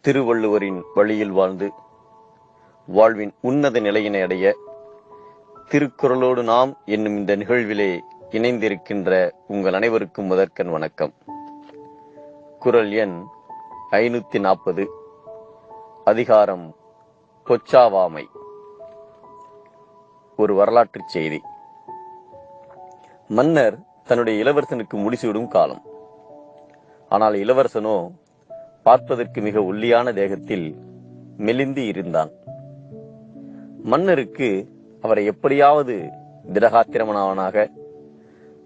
திருவள்ளுவரின் வழியில் வாழ்ந்து வாழ்வின் உன்னத நிலையினை அடைய திருக்குறளோடு நாம் என்னும் இந்த நிகழ்விலே இணைந்திருக்கின்ற உங்கள் அனைவருக்கும் முதற்கண் வணக்கம். குரல் எண் ஐநூத்தி நாற்பது அதிகாரம் பொச்சாவாமை. ஒரு வரலாற்று செய்தி. மன்னர் தன்னுடைய இளவரசனுக்கு முடிசூடும் காலம். ஆனால் இளவரசனோ பார்ப்பதற்கு மிக ஒல்லியான தேகத்தில் மெலிந்து இருந்தான். மன்னருக்கு அவரை எப்படியாவது திடகாத்திரமனவனாக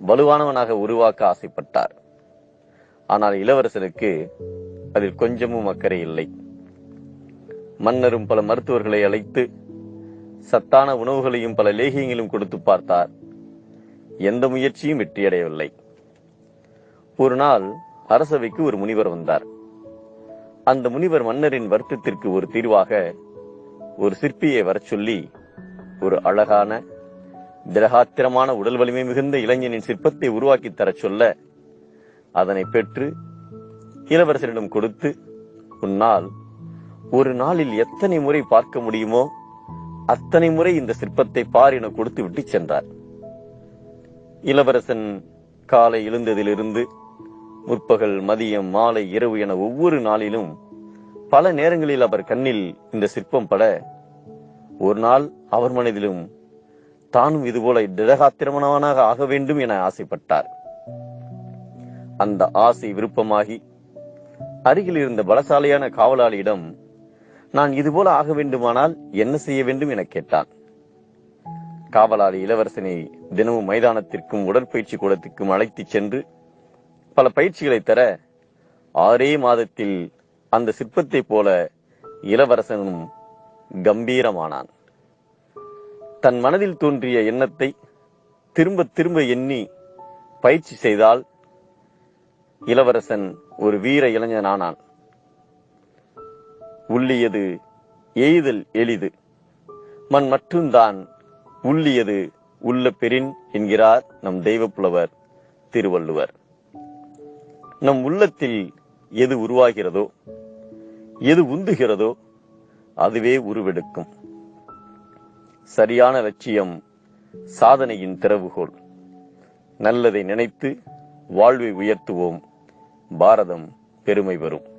வலுவானவனாக உருவாக்க ஆசைப்பட்டார். ஆனால் இளவரசனுக்கு அதில் கொஞ்சமும் அக்கறை இல்லை. மன்னரும் பல மருத்துவர்களை அழைத்து சத்தான உணவுகளையும் பல லேகியங்களும் கொடுத்து பார்த்தார். எந்த முயற்சியும் வெற்றியடையவில்லை. ஒரு நாள் அரசவைக்கு ஒரு முனிவர் வந்தார். அந்த முனிவர் மன்னரின் வருத்தத்திற்கு ஒரு தீர்வாக ஒரு சிற்பியை வரச் சொல்லி ஒரு அழகான திரகாத்திரமான உடல் வலிமை மிகுந்த இளைஞனின் சிற்பத்தை உருவாக்கி தரச் சொல்ல அதனை பெற்று இளவரசரிடம் கொடுத்து உன்னால் ஒரு நாளில் எத்தனை முறை பார்க்க முடியுமோ அத்தனை முறை இந்த சிற்பத்தை பார் என கொடுத்து விட்டு சென்றார். இளவரசன் காலை எழுந்ததிலிருந்து முற்பகல் மதியம் மாலை இரவு என ஒவ்வொரு நாளிலும் பல நேரங்களில் அவர் கண்ணில் இந்த சிற்பம் பட ஒரு நாள் அவர் மனதிலும் தானும் இதுபோல திடகாத்திரமனவனாக ஆக வேண்டும் என ஆசைப்பட்டார். அந்த ஆசை விருப்பமாகி அருகில் இருந்த பலசாலியான காவலாளியிடம் நான் இதுபோல ஆக வேண்டுமானால் என்ன செய்ய வேண்டும்? என கேட்டான். காவலாளி இளவரசனை தினமும் மைதானத்திற்கும் உடற்பயிற்சி கூடத்திற்கும் அழைத்துச் சென்று பல பயிற்சிகளை தர ஆறே மாதத்தில் அந்த சிற்பத்தை போல இளவரசனும் கம்பீரமானான். தன் மனதில் தோன்றிய எண்ணத்தை திரும்ப திரும்ப எண்ணி பயிற்சி செய்தால் இளவரசன் ஒரு வீர இளைஞனானான். உள்ளியது எய்தல் எளிது. மண் மட்டும்தான் உள்ளியது உள்ள பெறின் என்கிறார் நம் தெய்வப்புலவர் திருவள்ளுவர். நம் உள்ளத்தில் எது உருவாகிறதோ எது உந்துகிறதோ அதுவே உருவெடுக்கும். சரியான லட்சியம் சாதனையின் திறவுகோல். நல்லதை நினைத்து வாழ்வை உயர்த்துவோம். பாரதம் பெருமை பெறும்.